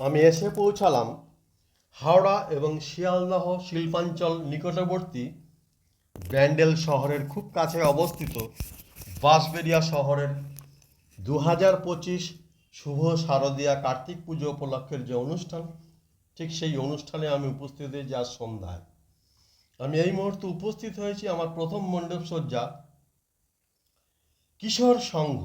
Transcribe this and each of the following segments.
আমি এসে পৌঁছালাম হাওড়া এবং শিয়ালদহ শিল্পাঞ্চল নিকটবর্তী ব্যান্ডেল শহরের খুব কাছে অবস্থিত বাঁশবেরিয়া শহরের দু হাজার পঁচিশ শুভ শারদীয়া কার্তিক পুজো উপলক্ষের যে অনুষ্ঠান, ঠিক সেই অনুষ্ঠানে আমি উপস্থিত হয়েছি আজ সন্ধ্যায়। আমি এই মুহূর্তে উপস্থিত হয়েছি আমার প্রথম মণ্ডপ সজ্জা কিশোর সংঘ।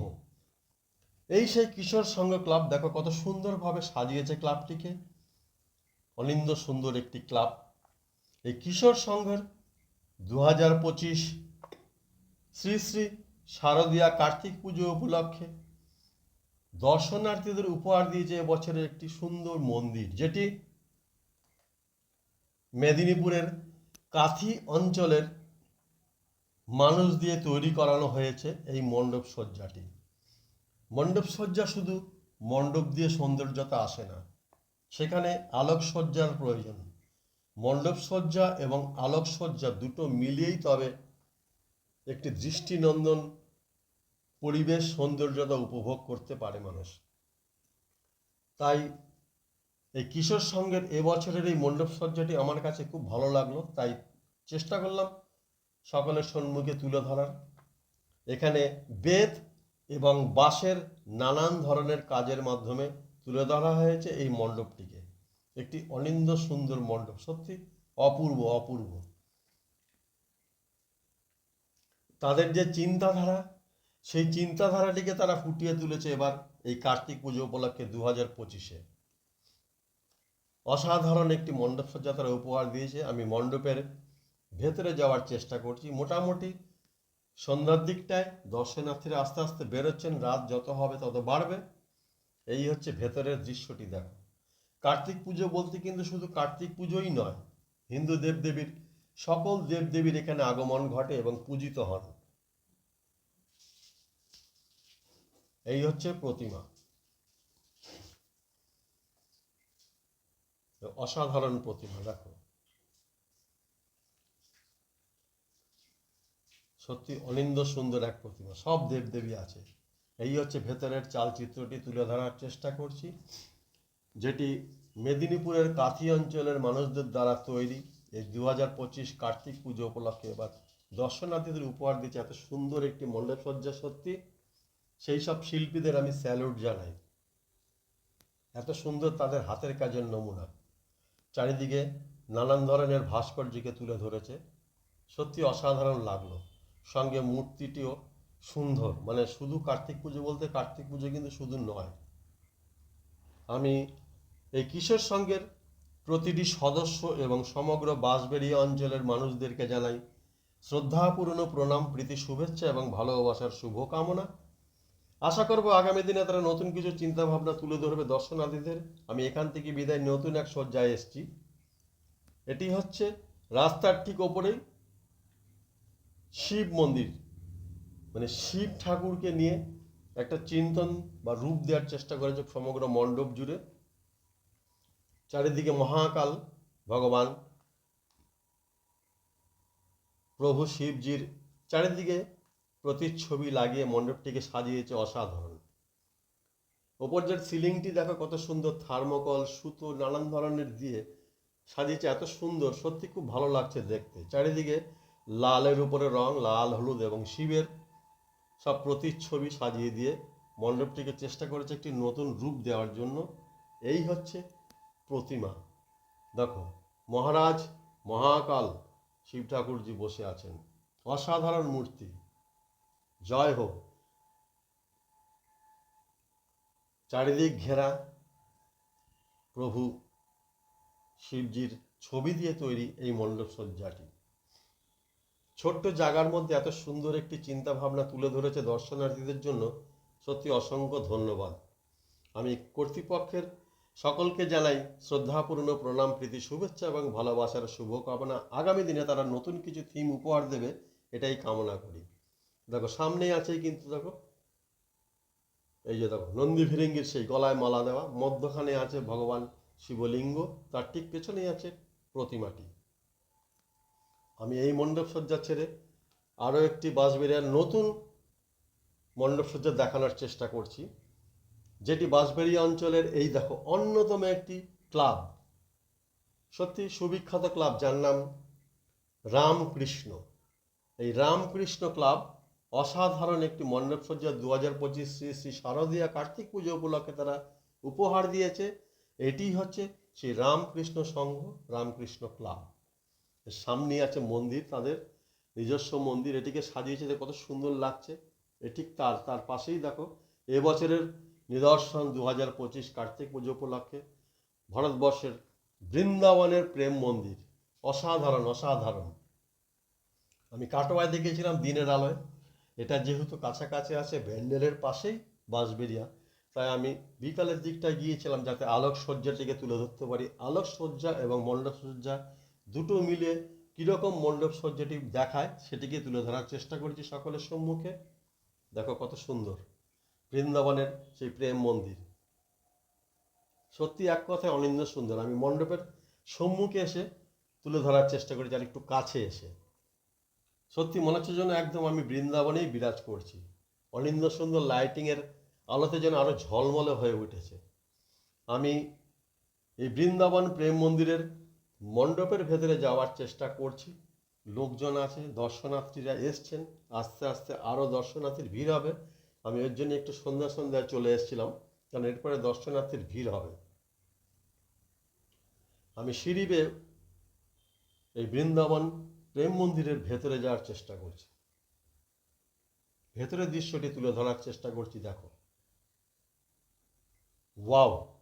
এই সেই কিশোর সংঘ ক্লাব দেখো কত সুন্দরভাবে সাজিয়েছে ক্লাবটিকে অনিন্দ সুন্দর একটি ক্লাব এই কিশোর সংঘের দু হাজার পঁচিশ শ্রী শ্রী শারদীয়া কার্তিক পুজো উপলক্ষে দর্শনার্থীদের উপহার দিয়েছে এবছরের একটি সুন্দর মন্দির, যেটি মেদিনীপুরের কাথি অঞ্চলের মানুষ দিয়ে তৈরি করানো হয়েছে এই মণ্ডপ সজ্জাটি। মণ্ডপ সজ্জা শুধু মণ্ডপ দিয়ে সৌন্দর্যতা আসে না। সেখানে আলোকসজ্জার প্রয়োজন। মণ্ডপ সজ্জা এবং আলোকসজ্জা দুটো মিলিয়েই তবে একটি দৃষ্টিনন্দন পরিবেশ সৌন্দর্যতা উপভোগ করতে পারে মানুষ। তাই এই কিশোর সঙ্গের এবছরের এই মণ্ডপ সজ্জাটি আমার কাছে খুব ভালো লাগল, তাই চেষ্টা করলাম সকলের সম্মুখে তুলে ধরার। এখানে বেদ এবং বাঁশের নানান ধরনের কাজের মাধ্যমে তুলে ধরা হয়েছে এই মণ্ডপটিকে। একটি অনিন্দ সুন্দর মণ্ডপ, সত্যি অপূর্ব অপূর্ব। তাদের যে চিন্তাধারা, সেই চিন্তাধারাটিকে তারা ফুটিয়ে তুলেছে এবার এই কার্তিক পুজো উপলক্ষে দু হাজার পঁচিশে। অসাধারণ একটি মণ্ডপ সজ্জা তারা উপহার দিয়েছে। আমি মণ্ডপের ভেতরে যাওয়ার চেষ্টা করছি। মোটামুটি সন্ধ্যার দিকটায় দর্শনার্থীরা আস্তে আস্তে বেরোচ্ছেন, রাত যত হবে তত বাড়বে। এই হচ্ছে ভেতরের দৃশ্যটি দেখো। কার্তিক পুজো বলতে কিন্তু শুধু কার্তিক পুজোই নয়, হিন্দু দেবদেবীর, সকল দেবদেবীর এখানে আগমন ঘটে এবং পূজিত হন। এই হচ্ছে প্রতিমা। অসাধারণ প্রতিমা, দেখো। সত্যি অনিন্দ সুন্দর এক প্রতিমা। সব দেবদেবী আছে। এই হচ্ছে ভেতরের চালচিত্রটি তুলে ধরার চেষ্টা করছি, যেটি মেদিনীপুরের কাথি অঞ্চলের মানুষদের দ্বারা তৈরি। এই দু হাজার পঁচিশ কার্তিক পুজো উপলক্ষে এবার দর্শনার্থীদের উপহার দিচ্ছে এত সুন্দর একটি মণ্ডপ সজ্জা সত্যি। সেই সব শিল্পীদের আমি স্যালুট জানাই। এত সুন্দর তাদের হাতের কাজের নমুনা। চারিদিকে নানান ধরনের ভাস্কর্যকে তুলে ধরেছে। সত্যি অসাধারণ লাগল। সঙ্গে মূর্তিটিও সুন্দর। মানে শুধু কার্তিক পুজো বলতে কার্তিক পুজো কিন্তু শুধু নয়। আমি এই কিশোর সংঘের প্রতিটি সদস্য এবং সমগ্র বাঁশবেড়িয়া অঞ্চলের মানুষদেরকে জানাই শ্রদ্ধাপূর্ণ প্রণাম, প্রীতি, শুভেচ্ছা এবং ভালোবাসার শুভকামনা। আশা করব আগামী দিনে তারা নতুন কিছু চিন্তা ভাবনা তুলে ধরবে দর্শনার্থীদের। আমি এখান থেকে বিদায়, নতুন এক সজ্জায় এসেছি। এটি হচ্ছে রাস্তার ঠিক ওপরেই শিব মন্দির। মানে শিব ঠাকুরকে নিয়ে একটা চিন্তন বা রূপ দেওয়ার চেষ্টা করেছে সমগ্র মণ্ডপ জুড়ে। চারিদিকে মহাকাল, ভগবান, প্রভু শিবজির চারিদিকে প্রতিচ্ছবি লাগিয়ে মণ্ডপটিকে সাজিয়েছে অসাধারণ। ওপর যে সিলিংটি দেখো কত সুন্দর, থার্মোকল, সুতো, নানান ধরনের দিয়ে সাজিয়েছে, এত সুন্দর, সত্যি খুব ভালো লাগছে দেখতে। চারিদিকে লালের উপরে রং, লাল, হলুদ এবং শিবের সব প্রতিচ্ছবি সাজিয়ে দিয়ে মণ্ডপটিকে চেষ্টা করেছে একটি নতুন রূপ দেওয়ার জন্য। এই হচ্ছে প্রতিমা। দেখো, মহারাজ মহাকাল শিব ঠাকুরজি বসে আছেন। অসাধারণ মূর্তি। জয় হোক। চারিদিক ঘেরা। প্রভু শিবজির ছবি দিয়ে তৈরি এই মণ্ডপ সজ্জাটি ছোট্ট জায়গার মধ্যে এত সুন্দর একটি চিন্তা ভাবনা তুলে ধরেছে দর্শনার্থীদের জন্য সত্যি অসংখ্য ধন্যবাদ। আমি কর্তৃপক্ষের সকলকে জানাই শ্রদ্ধাপূর্ণ প্রণাম, প্রীতি, শুভেচ্ছা এবং ভালোবাসার শুভকামনা। আগামী দিনে তারা নতুন কিছু থিম উপহার দেবে, এটাই কামনা করি। দেখো, সামনেই আছে কিন্তু দেখো, এই যে দেখো, নন্দী ভিরিঙ্গির সেই গলায় মালা দেওয়া, মধ্যখানে আছে ভগবান শিবলিঙ্গ, তার ঠিক পেছনেই আছে প্রতিমাটি। আমি এই মণ্ডপ সজ্জা ছেড়ে আরও একটি বাঁশবেড়িয়ার নতুন মণ্ডপ সজ্জা দেখানোর চেষ্টা করছি। যেটি বাঁশবেড়িয়া অঞ্চলের এই দেখো অন্যতম একটি ক্লাব। সত্যি সুবিখ্যাত ক্লাব, যার নাম রামকৃষ্ণ। এই রামকৃষ্ণ ক্লাব অসাধারণ একটি মণ্ডপসজ্জা দু হাজার পঁচিশ শ্রী শ্রী শারদীয়া কার্তিক পুজো উপলক্ষে তারা উপহার দিয়েছে। এটি হচ্ছে সেই রামকৃষ্ণ সংঘ, রামকৃষ্ণ ক্লাব। সামনে আছে মন্দির, তাদের নিজস্ব মন্দির, এটিকে সাজিয়েছে কত সুন্দর লাগছে। এ ঠিক তার তার পাশেই দেখো এবছরের নিদর্শন দু হাজার পঁচিশ কার্তিক পুজো উপলক্ষে ভারতবর্ষের বৃন্দাবনের প্রেম মন্দির। অসাধারণ অসাধারণ। আমি কাটোয়ায় দেখেছিলাম দিনের আলোয়। এটা যেহেতু কাছাকাছি আছে, ব্যান্ডেলের পাশেই বাঁশবেরিয়া তাই আমি বিকালের দিকটায় গিয়েছিলাম যাতে আলোক সজ্জাটিকে তুলে ধরতে পারি। আলোক সজ্জা এবং মণ্ডপ সজ্জা দুটো মিলে কীরকম মণ্ডপ সজ্জাটি দেখায় সেটিকে তুলে ধরার চেষ্টা করেছি সকলের সম্মুখে। দেখো কত সুন্দর। বৃন্দাবনের সেই প্রেম মন্দির। সত্যি এক কথায় অনিন্দ সুন্দর। আমি মণ্ডপের সম্মুখে এসে তুলে ধরার চেষ্টা করেছি আর একটু কাছে এসে। সত্যি মনে হচ্ছে যেন একদম আমি বৃন্দাবনেই বিরাজ করছি। অনিন্দ সুন্দর লাইটিংয়ের আলোতে যেন আরও ঝলমলে হয়ে উঠেছে। আমি এই বৃন্দাবন প্রেম মন্দিরের মণ্ডপের ভেতরে যাওয়ার চেষ্টা করছি। লোকজন আছে, দর্শনার্থীরা এসছেন। আস্তে আস্তে আরও দর্শনার্থীর ভিড় হবে। আমি এর জন্য একটু সন্ধ্যা সন্ধ্যায় চলে এসেছিলাম, কারণ এরপরে দর্শনার্থীর ভিড় হবে। আমি সিঁড়ি বেয়ে এই বৃন্দাবন প্রেম মন্দিরের ভেতরে যাওয়ার চেষ্টা করছি। ভেতরের দৃশ্যটি তুলে ধরার চেষ্টা করছি, দেখো। ওয়াও!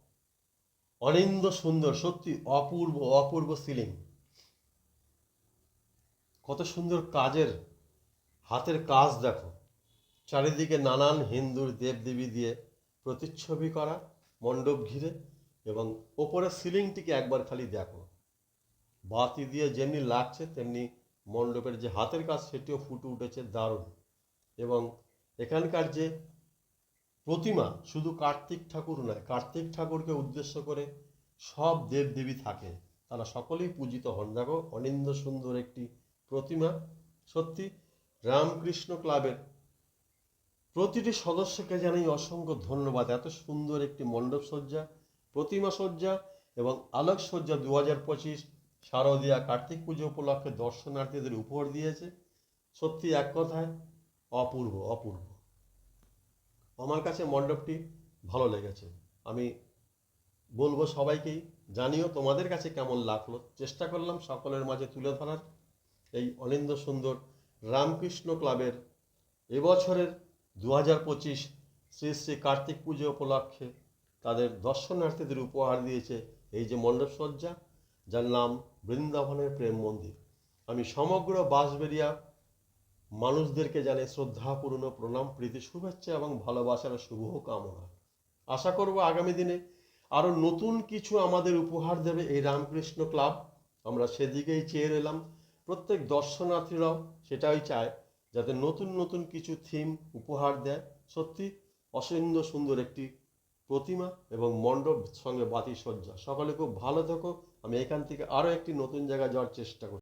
অনিন্দ সুন্দর, সত্যি অপূর্ব অপূর্ব সিলিং। কত সুন্দর কাজের হাতের কাজ দেখো। চারিদিকে নানান হিন্দুর দেবদেবী দিয়ে প্রতিচ্ছবি করা, মণ্ডপ ঘিরে এবং ওপরের সিলিংটিকে একবার খালি দেখো। বাতি দিয়ে যেমনি লাগছে, তেমনি মণ্ডপের যে হাতের কাজ, সেটিও ফুটে উঠেছে দারুণ। এবং এখানকার যে প্রতিমা শুধু কার্তিক ঠাকুর নয়, কার্তিক ঠাকুরকে উদ্দেশ্য করে সব দেবদেবী থাকে তারা সকলেই পূজিত হন। দেখো অনিন্দ সুন্দর একটি প্রতিমা। সত্যি, রামকৃষ্ণ ক্লাবের প্রতিটি সদস্যকে জানাই অসংখ্য ধন্যবাদ। এত সুন্দর একটি মণ্ডপ সজ্জা, প্রতিমা সজ্জা এবং আলোক সজ্জা দু হাজার পঁচিশ শারদীয়া কার্তিক পুজো উপলক্ষে দর্শনার্থীদের উপহার দিয়েছে। সত্যি, এক কথায় অপূর্ব অপূর্ব। আমার কাছে মণ্ডপটি ভালো লেগেছে। আমি বলব সবাইকেই, জানিও তোমাদের কাছে কেমন লাগল। চেষ্টা করলাম সকলের মাঝে তুলে ধরার। এই অনিন্দ সুন্দর রামকৃষ্ণ ক্লাবের এবছরের দু হাজার পঁচিশ শ্রী শ্রী কার্তিক পুজো উপলক্ষে তাদের দর্শনার্থীদের উপহার দিয়েছে এই যে মণ্ডপ সজ্জা, যার নাম বৃন্দাবনের প্রেম মন্দির। আমি সমগ্র বাঁশবেরিয়া মানুষদেরকে জানে শ্রদ্ধাপূর্ণ, প্রণাম, প্রীতি, শুভেচ্ছা এবং ভালোবাসার শুভ কামনা। আশা করব আগামী দিনে আরও নতুন কিছু আমাদের উপহার দেবে এই রামকৃষ্ণ ক্লাব। আমরা সেদিকেই চেয়ে রইলাম। প্রত্যেক দর্শনার্থীরাও সেটাই চায়, যাতে নতুন নতুন কিছু থিম উপহার দেয়। সত্যি অসিন্দ সুন্দর একটি প্রতিমা এবং মণ্ডপ সঙ্গে বাতি সজ্জা সকলে খুব ভালো থেকো। আমি এখান থেকে আরও একটি নতুন জায়গায় যাওয়ার চেষ্টা করি।